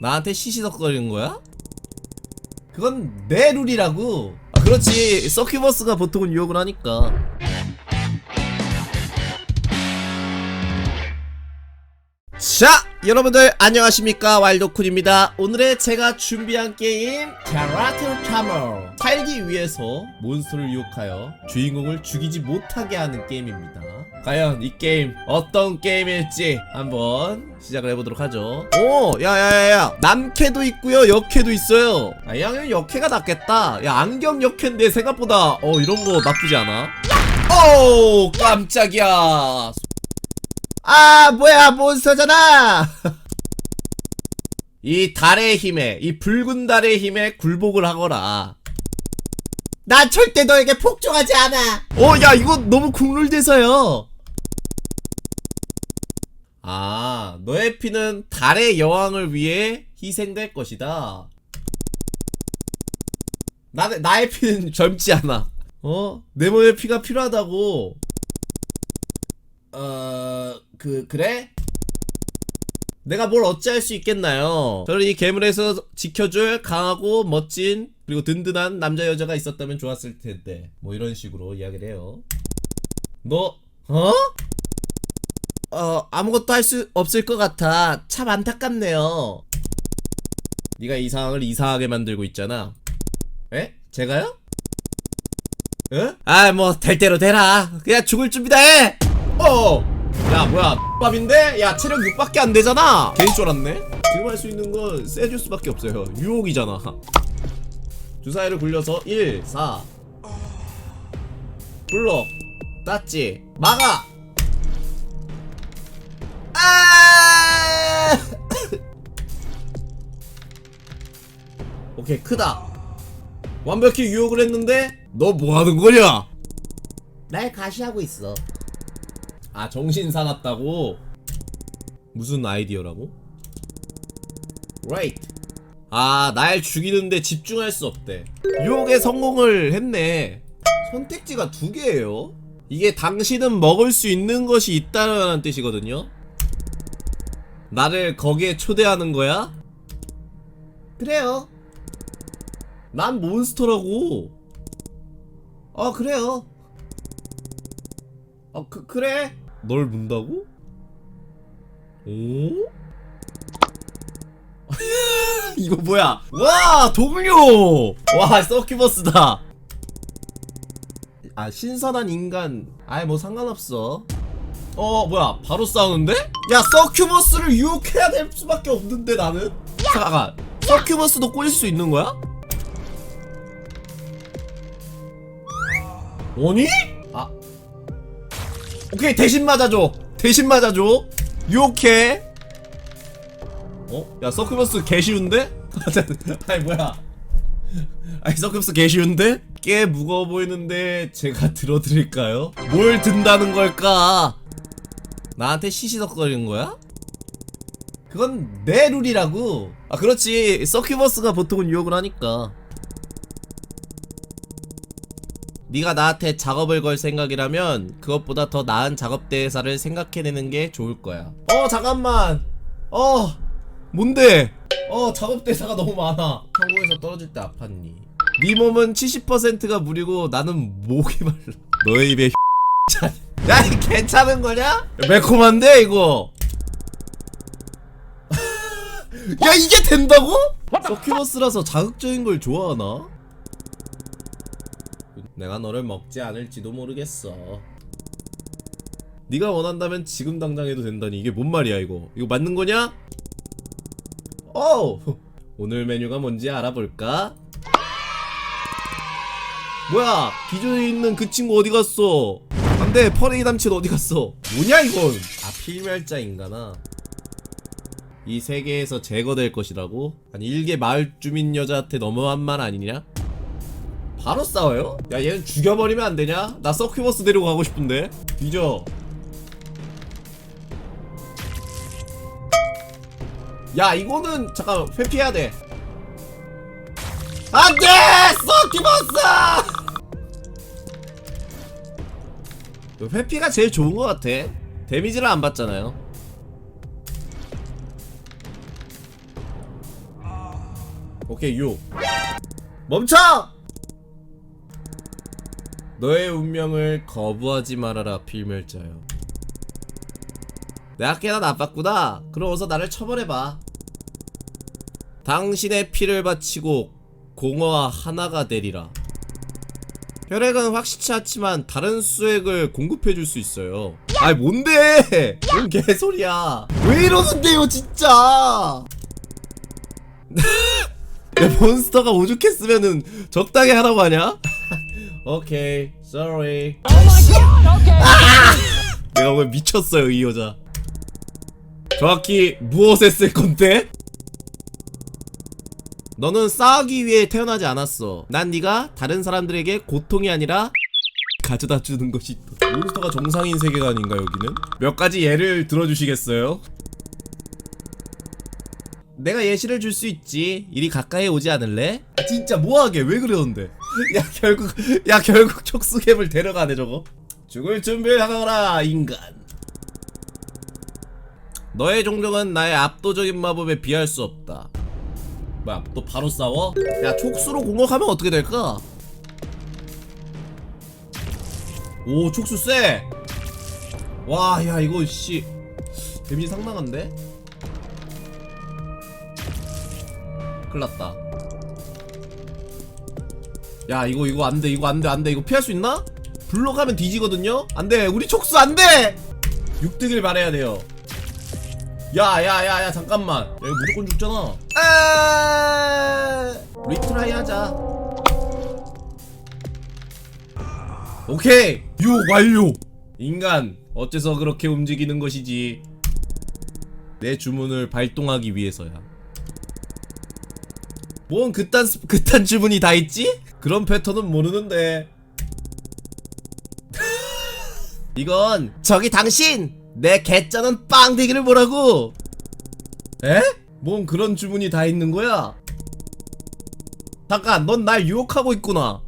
나한테 시시덕거리는 거야? 그건 내 룰이라고. 아, 그렇지. 서큐버스가 보통은 유혹을 하니까. 자, 여러분들 안녕하십니까 왈도쿤입니다. 오늘의 제가 준비한 게임 캐라틀 카머 살기 위해서 몬스터를 유혹하여 주인공을 죽이지 못하게 하는 게임입니다. 과연 이 게임 어떤 게임일지 한번 시작을 해보도록 하죠. 오, 야야야야, 남캐도 있고요, 역캐도 있어요. 아, 양은 역캐가 낫겠다. 야, 안경 역캐인데 생각보다 어 이런 거 나쁘지 않아. 오, 깜짝이야. 아 뭐야 몬스터잖아 이 달의 힘에 이 붉은 달의 힘에 굴복을 하거라 난 절대 너에게 복종하지 않아 어야 이거 너무 국룰대사야 아 너의 피는 달의 여왕을 위해 희생될 것이다 나, 나의 피는 젊지 않아 어? 내 몸에 피가 필요하다고 어... 그... 그래? 내가 뭘 어찌할 수 있겠나요? 저를 이 괴물에서 지켜줄 강하고 멋진 그리고 든든한 남자 여자가 있었다면 좋았을 텐데 뭐 이런 식으로 이야기를 해요 너... 어? 어... 아무것도 할 수 없을 것 같아. 참 안타깝네요. 네가 이 상황을 이상하게 만들고 있잖아. 에? 제가요? 에? 아뭐 될 대로 되라. 그냥 죽을 준비다 해! 어! 야 뭐야 밥인데? 야 체력 6밖에 안 되잖아. 괜히 쫄았네? 지금 할 수 있는 건 세주스밖에 없어요. 유혹이잖아. 주사위를 굴려서 1, 4 블록 땄지. 막아 아 오케이 크다. 완벽히 유혹을 했는데 너 뭐하는 거냐? 날 가시하고 있어. 아 정신 사납다고? 무슨 아이디어라고? Right. 아 날 죽이는데 집중할 수 없대. 유혹에 성공을 했네. 선택지가 두 개예요? 이게 당신은 먹을 수 있는 것이 있다는 뜻이거든요? 나를 거기에 초대하는 거야? 그래요 난 몬스터라고 아 그래요 어, 그, 그래? 널 문다고? 오? 이거 뭐야? 와, 동료! 와, 서큐버스다! 아, 신선한 인간. 아이, 뭐 상관없어. 어, 뭐야, 바로 싸우는데? 야, 서큐버스를 유혹해야 될 수밖에 없는데, 나는? 잠깐, 서큐버스도 꼬일 수 있는 거야? 아니? 아, 오케이 대신 맞아줘 대신 맞아줘 유혹해 어? 야 서큐버스 개 쉬운데? 아니 뭐야 아니 서큐버스 개 쉬운데? 꽤 무거워 보이는데 제가 들어드릴까요? 뭘 든다는 걸까? 나한테 시시덕거리는 거야? 그건 내 룰이라고 아 그렇지 서큐버스가 보통은 유혹을 하니까 네가 나한테 작업을 걸 생각이라면 그것보다 더 나은 작업 대사를 생각해내는 게 좋을 거야. 어 잠깐만. 어 뭔데? 어 작업 대사가 너무 많아. 항공에서 떨어질 때 아팠니? 네 몸은 70%가 물이고 나는 목이 말라. 너의 입에 야, 이 괜찮은 거냐? 매콤한데 이거. 야 이게 된다고? 서큐버스라서 자극적인 걸 좋아하나? 내가 너를 먹지 않을지도 모르겠어. 네가 원한다면 지금 당장 해도 된다니 이게 뭔 말이야 이거? 이거 맞는 거냐? 어! 오늘 메뉴가 뭔지 알아볼까? 뭐야? 기존에 있는 그 친구 어디 갔어? 안돼 퍼레이 남친 어디 갔어? 뭐냐 이건? 아 필멸자 인간아. 이 세계에서 제거될 것이라고? 아니 일개 마을 주민 여자한테 너무한 말 아니냐? 바로 싸워요? 야 얘는 죽여버리면 안 되냐? 나 서큐버스 데리고 가고 싶은데. 뒤져. 야 이거는 잠깐 회피해야 돼. 안돼! 서큐버스! 회피가 제일 좋은 것 같아. 데미지를 안 받잖아요. 오케이 6 멈춰! 너의 운명을 거부하지 말아라 필멸자여. 내가 꽤나 나빴구나. 그럼 어서 나를 처벌해봐. 당신의 피를 바치고 공허와 하나가 되리라. 혈액은 확실치 않지만 다른 수액을 공급해줄 수 있어요. 아이 뭔데? 뭔 개소리야. 왜 이러는데요 진짜? 내 몬스터가 오죽했으면은 적당히 하라고 하냐? 오케이, sorry. 아! 내가 오늘 미쳤어요 이 여자. 정확히 무엇에 쓸 건데? 너는 싸우기 위해 태어나지 않았어. 난 네가 다른 사람들에게 고통이 아니라 가져다 주는 것이 있다. 몬스터가 정상인 세계관인가 여기는? 몇 가지 예를 들어주시겠어요? 내가 예시를 줄 수 있지. 이리 가까이 오지 않을래? 아, 진짜 뭐하게 왜 그러는데? 야 결국 야 결국 촉수캡을 데려가네 저거. 죽을 준비를 하거라 인간. 너의 종족은 나의 압도적인 마법에 비할 수 없다. 뭐야 또 바로 싸워? 야 촉수로 공격하면 어떻게 될까? 오 촉수 쎄! 와 야 이거 씨 데미지 상당한데? 큰일났다 야 이거 이거 안돼 이거 안돼 안돼. 이거 피할 수 있나? 블록하면 뒤지거든요? 안돼 우리 촉수 안돼! 6등을 말해야 돼요. 야야야야 잠깐만. 야 이거 무조건 죽잖아. 아! 리트라이 하자. 오케이. 유혹 완료. 인간 어째서 그렇게 움직이는 것이지? 내 주문을 발동하기 위해서야. 뭔 그딴 스- 그딴 주문이 다 있지? 그런 패턴은 모르는데 이건 저기 당신 내 개쩌는 빵대기를 보라고 에? 뭔 그런 주문이 다 있는 거야? 잠깐 넌 날 유혹하고 있구나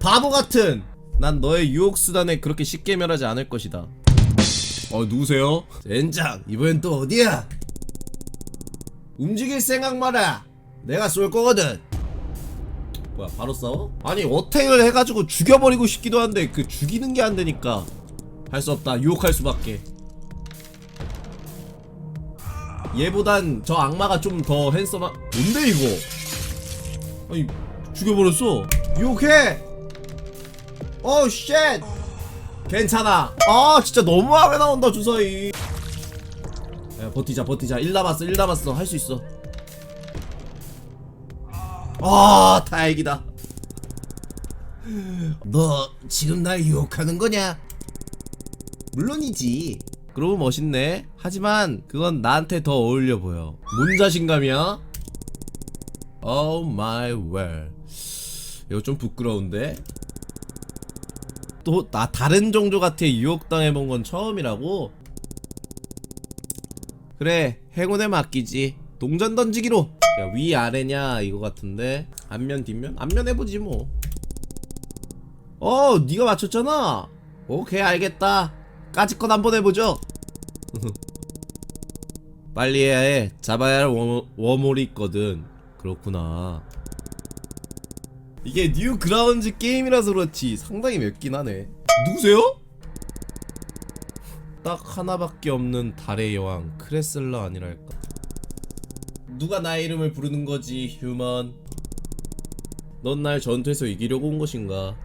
바보 같은 난 너의 유혹 수단에 그렇게 쉽게 멸하지 않을 것이다 어 누구세요? 젠장 이번엔 또 어디야? 움직일 생각 마라 내가 쏠 거거든 뭐야 바로 싸워? 아니 어택을 해가지고 죽여버리고 싶기도 한데 그 죽이는 게 안 되니까 할 수 없다. 유혹할 수밖에. 얘보단 저 악마가 좀 더 핸섬한 뭔데 이거? 아니 죽여버렸어. 유혹해! 어 쉣! 괜찮아. 아 진짜 너무하게 나온다 주사위 야 버티자 버티자. 1 남았어 1 남았어. 할 수 있어 아 다행이다 너 지금 날 유혹하는 거냐? 물론이지 그러고 멋있네 하지만 그건 나한테 더 어울려 보여 뭔 자신감이야? Oh my well 이거 좀 부끄러운데? 또 나 다른 종족한테 유혹당해본 건 처음이라고? 그래 행운에 맡기지 동전 던지기로 야 위아래냐 이거 같은데 앞면 뒷면? 앞면 해보지 뭐 어, 네가 맞췄잖아. 오케이, 알겠다. 까짓것 한번 해보죠. 빨리 해야 해. 잡아야 할 워, 워몰이 있거든. 그렇구나. 이게 뉴 그라운즈 게임이라서 그렇지 상당히 맵긴 하네. 누구세요? 딱 하나밖에 없는 달의 여왕 크레슬러 아니랄까. 누가 나의 이름을 부르는 거지, 휴먼. 넌 날 전투에서 이기려고 온 것인가?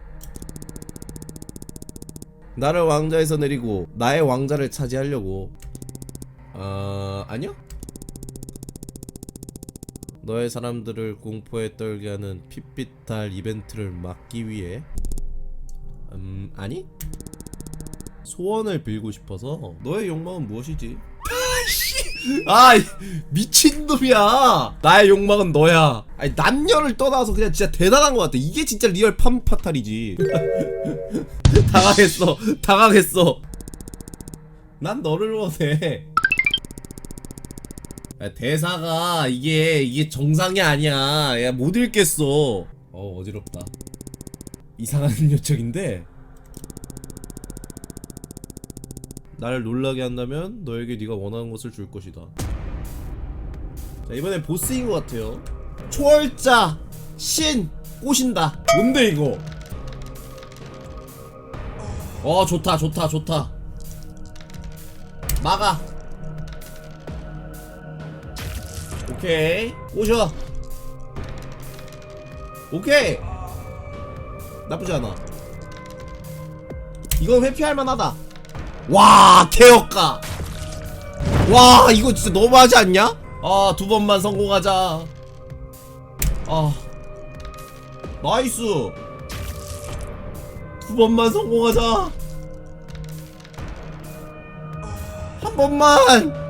나를 왕자에서 내리고 나의 왕자를 차지하려고 아... 아니요? 너의 사람들을 공포에 떨게 하는 핏빛달 이벤트를 막기 위해 음... 아니? 소원을 빌고 싶어서 너의 욕망은 무엇이지? 아 미친놈이야. 나의 욕망은 너야. 아니 남녀를 떠나서 그냥 진짜 대단한 것 같아. 이게 진짜 리얼 팜파탈이지. 당황했어. 당황했어. 난 너를 원해. 야, 대사가 이게 이게 정상이 아니야. 야 못 읽겠어. 어 어지럽다. 이상한 요청인데 나를 놀라게 한다면 너에게 네가 원하는 것을 줄 것이다. 자 이번엔 보스인 것 같아요. 초월자 신 꼬신다. 뭔데 이거? 어 좋다 좋다 좋다. 막아. 오케이. 꼬셔. 오케이. 나쁘지 않아. 이건 회피할 만하다 와 개혁가. 와 이거 진짜 너무하지 않냐? 아 두 번만 성공하자. 아. 나이스. 두 번만 성공하자. 한 번만.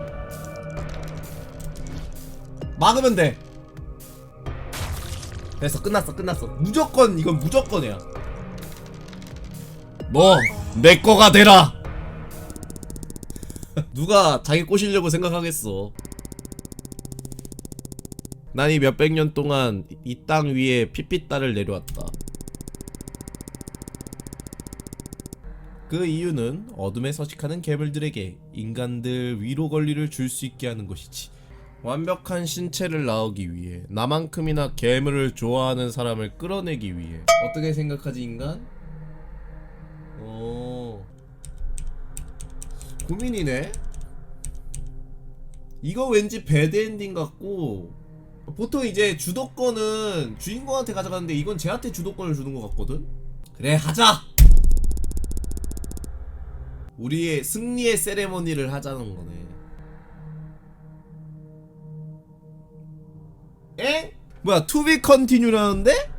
막으면 돼. 됐어 끝났어 끝났어. 무조건 이건 무조건이야. 뭐내 거가 되라 누가 자기 꼬시려고 생각하겠어? 난 이 몇백 년 동안 이 땅 위에 핏빛달을 내려왔다. 그 이유는 어둠에 서식하는 괴물들에게 인간들 위로 권리를 줄 수 있게 하는 것이지. 완벽한 신체를 낳기 위해 나만큼이나 괴물을 좋아하는 사람을 끌어내기 위해. 어떻게 생각하지 인간? 고민이네 이거 왠지 배드엔딩 같고 보통 이제 주도권은 주인공한테 가져가는데 이건 쟤한테 주도권을 주는 것 같거든? 그래 하자! 우리의 승리의 세레모니를 하자는 거네 엥? 뭐야 투비 컨티뉴라는데?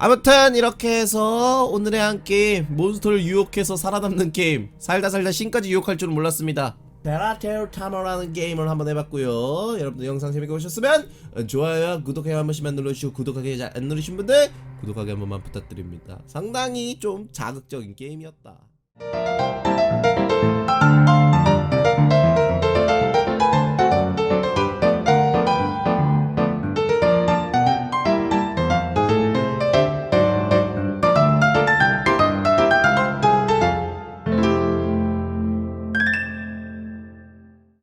아무튼 이렇게 해서 오늘의 한 게임 몬스터를 유혹해서 살아남는 게임 살다 살다 신까지 유혹할 줄은 몰랐습니다. 베라테르 타머라는 게임을 한번 해봤고요. 여러분들 영상 재밌게 보셨으면 좋아요 구독하기 한 번씩만 눌러주시고 구독하기 안 누르신 분들 구독하기 한 번만 부탁드립니다. 상당히 좀 자극적인 게임이었다